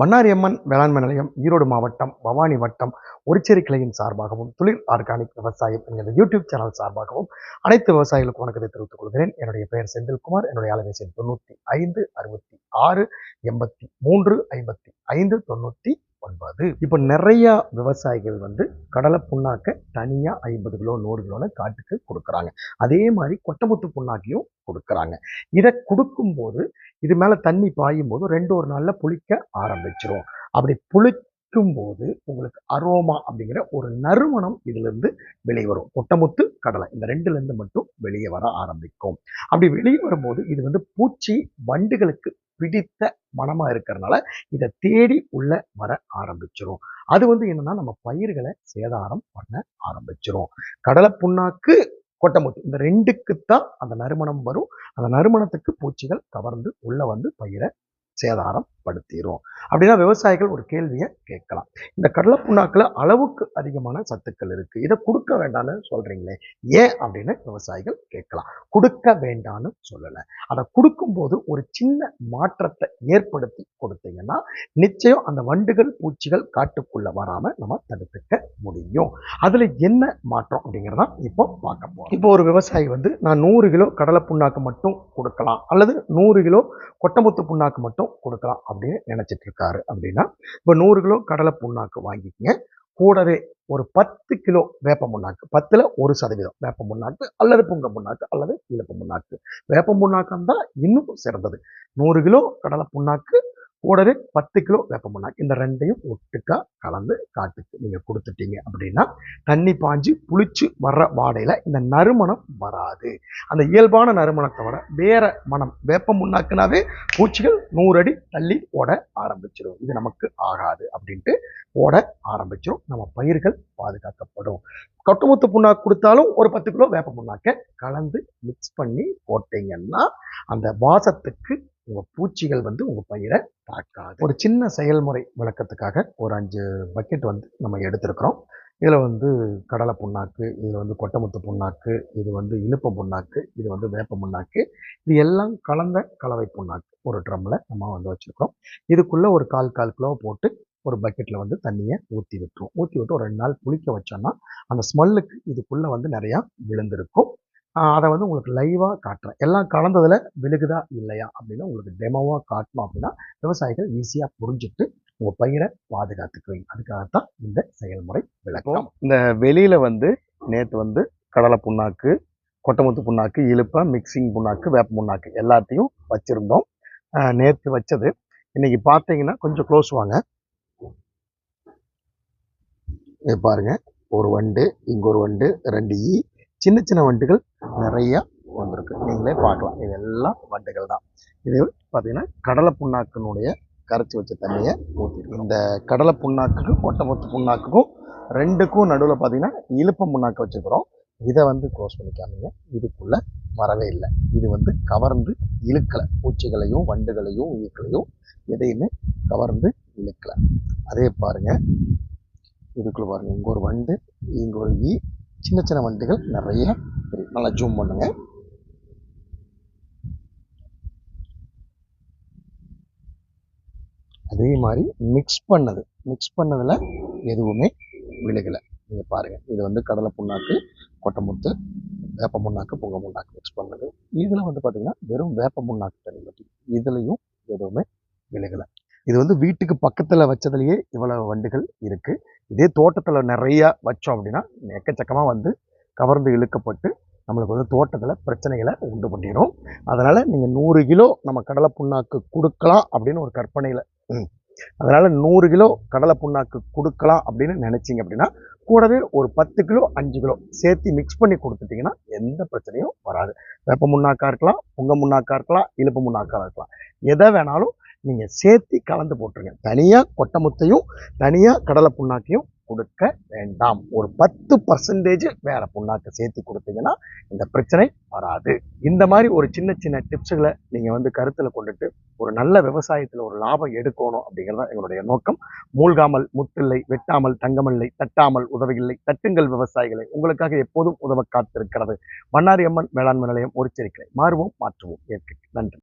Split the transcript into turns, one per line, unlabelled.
பண்ணாரி அம்மன் வேளாண்மை நிலையம் ஈரோடு மாவட்டம் பவானி வட்டம் ஒருச்சேரி கிளையின் சார்பாகவும் துளிர் ஆர்கானிக் விவசாயம் என்கிற யூடியூப் சேனல் சார்பாகவும் அனைத்து விவசாயிகளுக்கும் வணக்கத்தை தெரிவித்துக் கொள்கிறேன். என்னுடைய பெயர் செந்தில்குமார். என்னுடைய அலைபேசி தொண்ணூற்றி ஐந்து அறுபத்தி ஆறு எண்பத்தி மூன்று ஐம்பத்தி ஐந்து தொண்ணூற்றி ஒன்பது இப்போ நிறைய விவசாயிகள் வந்து கடலை புண்ணாக்க தனியாக ஐம்பது கிலோ நூறு கிலோன்னு காட்டுக்கு கொடுக்குறாங்க. அதே மாதிரி கொட்டமுத்து புண்ணாக்கையும் கொடுக்குறாங்க. இதை கொடுக்கும்போது இது மேலே தண்ணி பாயும் போது ரெண்டு ஒரு நாளில் புளிக்க ஆரம்பிச்சிரும். அப்படி புளிக்கும் போது உங்களுக்கு அரோமா அப்படிங்கிற ஒரு நறுமணம் இதுலேருந்து வெளியே வரும். கொட்டமுத்து கடலை இந்த ரெண்டுலேருந்து மட்டும் வெளியே வர ஆரம்பிக்கும். அப்படி வெளியே வரும்போது இது வந்து பூச்சி வண்டுகளுக்கு பிடித்த மனமாக இருக்கிறதுனால இதை தேடி உள்ள வர ஆரம்பிச்சிடும் அது வந்து என்னன்னா நம்ம பயிர்களை சேதாரம் பண்ண ஆரம்பிச்சிடும் கடலை புண்ணாக்கு கொட்டமுத்து இந்த ரெண்டுக்குத்தான் அந்த நறுமணம் வரும். அந்த நறுமணத்துக்கு பூச்சிகள் கவர்ந்து உள்ள வந்து பயிரை சேதாரம் ஏற்படுத்திடும் அப்படின்னா விவசாயிகள் ஒரு கேள்வியை கேட்கலாம். இந்த கடலை புண்ணாக்கில் அளவுக்கு அதிகமான சத்துக்கள் இருக்குது இதை கொடுக்க வேண்டாம்னு சொல்றீங்களே ஏன் அப்படின்னு விவசாயிகள் கேட்கலாம். கொடுக்க வேண்டாம்னு சொல்லலை. அதை கொடுக்கும்போது ஒரு சின்ன மாற்றத்தை ஏற்படுத்தி கொடுத்தீங்கன்னா நிச்சயம் அந்த வண்டுகள் பூச்சிகள் காட்டுக்குள்ளே வராமல் நம்ம தடுத்துக்க முடியும். அதில் என்ன மாற்றம் அப்படிங்கிறத இப்போ பார்க்க போகிறோம் இப்போ ஒரு விவசாயி வந்து நான் நூறு கிலோ கடலை புண்ணாக்கு மட்டும் கொடுக்கலாம். அல்லது நூறு கிலோ கொட்டமுத்து புண்ணாக்கு மட்டும் கொடுக்கலாம். அப்படின்னு நினச்சிட்டு இருக்காரு அப்படின்னா இப்போ நூறு கிலோ கடலை புண்ணாக்கு வாங்கிக்கங்க. கூடவே ஒரு பத்து கிலோ வேப்ப முன்னாக்கு பத்தில் ஒரு சதவீதம் வேப்ப முன்னாக்கு அல்லது புங்க முன்னாக்கு அல்லது இழப்பு முன்னாக்கு. வேப்ப முன்னாக்கம் தான் இன்னும் சிறந்தது. நூறு கிலோ கடலை புண்ணாக்கு கூடவே பத்து கிலோ வேப்ப முன்னாக்கு இந்த ரெண்டையும் ஒட்டுக்கா கலந்து காட்டுக்கு நீங்கள் கொடுத்துட்டீங்க அப்படின்னா தண்ணி பாஞ்சு புளிச்சு வர்ற வாடையில் இந்த நறுமணம் வராது. அந்த இயல்பான நறுமணத்தை விட வேற மனம் வேப்ப முன்னாக்குனாவே பூச்சிகள் நூறு அடி தள்ளி ஓட ஆரம்பிச்சிடும் இது நமக்கு ஆகாது அப்படின்ட்டு ஓட ஆரம்பிச்சிடும் நம்ம பயிர்கள் பாதுகாக்கப்படும். கொட்டுமுத்து புண்ணாக்கு கொடுத்தாலும் ஒரு பத்து கிலோ வேப்ப புண்ணாக்கை கலந்து மிக்ஸ் பண்ணி போட்டிங்கன்னா அந்த வாசத்துக்கு உங்க பூச்சிகள் வந்து உங்க பயிரை தாக்காது. ஒரு சின்ன செயல்முறை விளக்கத்துக்காக ஒரு அஞ்சு பக்கெட் வந்து நம்ம எடுத்திருக்கிறோம். இதில் வந்து கடலை புண்ணாக்கு இதில் வந்து கொட்டமுத்து புண்ணாக்கு இது வந்து இழுப்ப புண்ணாக்கு இது வந்து வேப்ப புண்ணாக்கு இது எல்லாம் கலந்த கலவை புண்ணாக்கு ஒரு ட்ரம்மில் நம்ம வந்து வச்சுருக்கோம் இதுக்குள்ளே ஒரு கால் கால் கிலோ போட்டு ஒரு பக்கெட்டில் வந்து தண்ணியை ஊற்றி விட்டுரும் ஊற்றி விட்டு ஒரு ரெண்டு நாள் புளிக்க வச்சோன்னா அந்த ஸ்மெல்லுக்கு இதுக்குள்ளே வந்து நிறையா விழுந்திருக்கும். அதை வந்து உங்களுக்கு லைவாக காட்டுறேன். எல்லாம் கலந்ததில் விழுகுதா இல்லையா அப்படின்னு உங்களுக்கு டெமோவாக காட்டணும் அப்படின்னா விவசாயிகள் ஈஸியாக புரிஞ்சுட்டு உங்கள் பயிரை பாதுகாத்துக்குவீங்க. அதுக்காகத்தான் இந்த செயல்முறை விளக்கம். இந்த வெளியில் வந்து நேற்று வந்து கடலை புண்ணாக்கு கொட்டமுத்து புண்ணாக்கு இழுப்பை மிக்சிங் புண்ணாக்கு வேப்ப புண்ணாக்கு எல்லாத்தையும் வச்சுருந்தோம். நேற்று வச்சது. இன்னைக்கு பார்த்தீங்கன்னா கொஞ்சம் க்ளோஸ் வாங்க. இது பாருங்க. ஒரு வண்டு இங்கே ஒரு வண்டு ரெண்டு ஈ சின்ன சின்ன வண்டுகள் நிறையா வந்திருக்கு. நீங்களே பார்க்கலாம் இதெல்லாம் வண்டுகள் தான். இது பார்த்தீங்கன்னா கடலை புண்ணாக்கினுடைய கரைச்சி வச்ச தண்ணியை ஊற்றி இந்த கடலை புண்ணாக்குக்கும் கொட்டமுத்து புண்ணாக்குக்கும் ரெண்டுக்கும் நடுவில் பார்த்திங்கன்னா இழுப்ப புண்ணாக்கு வச்சுக்கிறோம். இதை வந்து க்ளோஸ் பண்ணிக்காமீங்க இதுக்குள்ளே வரவே இல்லை. இது வந்து கவர்ந்து இழுக்கலை. பூச்சிகளையும் வண்டுகளையும் ஈக்களையும் எதையுமே கவர்ந்து இழுக்கலை. அதே பாருங்கள் இதுக்குள்ளே பாருங்கள் இங்கே ஒரு வண்டு இங்கே ஒரு ஈ சின்ன சின்ன வண்டுகள் நிறைய இருக்கு. நல்லா ஜூம் பண்ணுங்க. அதே மாதிரி மிக்ஸ் பண்ணது. மிக்ஸ் பண்ணதில் எதுவுமே விழுகலை. நீங்கள் பாருங்கள் இது வந்து கடலை புண்ணாக்கு கொட்டமுத்து வேப்ப முன்னாக்கு புங்க முன்னாக்கு மிக்ஸ் பண்ணது. இதில் வந்து பார்த்திங்கன்னா வெறும் வேப்ப முன்னாக்கு தண்ணி மட்டும். இதுலேயும் எதுவுமே விழுகலை. இது வந்து வீட்டுக்கு பக்கத்தில் வச்சதுலேயே இவ்வளோ வண்டுகள் இருக்குது இதே தோட்டத்தில் நிறையா வச்சோம் அப்படின்னா எக்கச்சக்கமாக வந்து கவர்ந்து இழுக்கப்பட்டு நம்மளுக்கு வந்து தோட்டத்தில் பிரச்சனைகளை உண்டு பண்ணிடும் அதனால் நீங்கள் நூறு கிலோ நம்ம கடலை புண்ணாக்கு கொடுக்கலாம் அப்படின்னு ஒரு கற்பனையில் ம். அதனால் நூறு கிலோ கடலை புண்ணாக்கு கொடுக்கலாம் அப்படின்னு நினச்சிங்க அப்படின்னா கூடவே ஒரு பத்து கிலோ அஞ்சு கிலோ சேர்த்து மிக்ஸ் பண்ணி கொடுத்துட்டிங்கன்னா எந்த பிரச்சனையும் வராது. வெப்ப முன்னாக்காக இருக்கலாம் பொங்க முன்னாக்கா இருக்கலாம் இழுப்பு முன்னாக்கா இருக்கலாம். எதை வேணாலும் நீங்கள் சேர்த்து கலந்து போட்டுருங்க. தனியாக கொட்டமுத்தையும் தனியாக கடலை புண்ணாக்கையும் கொடுக்க வேண்டாம். ஒரு பத்து பர்சன்டேஜ் வேறு புண்ணாக்கை சேர்த்து கொடுத்தீங்கன்னா இந்த பிரச்சனை வராது. இந்த மாதிரி ஒரு சின்ன சின்ன டிப்ஸுகளை நீங்கள் வந்து கருத்தில் கொண்டுட்டு ஒரு நல்ல விவசாயத்தில் ஒரு லாபம் எடுக்கணும் அப்படிங்கிறது தான் எங்களுடைய நோக்கம். மூழ்காமல் முத்தில்லை வெட்டாமல் தங்கமில்லை தட்டாமல் உதவியில்லை தட்டுங்கள் விவசாயிகளை. உங்களுக்காக எப்போதும் உதவ காத்திருக்கிறது. மன்னாரியம்மன் அம்மன் வேளாண்மை நிலையம் ஒரு மாறுவோம் மாற்றுவோம். இயற்கை நன்றி.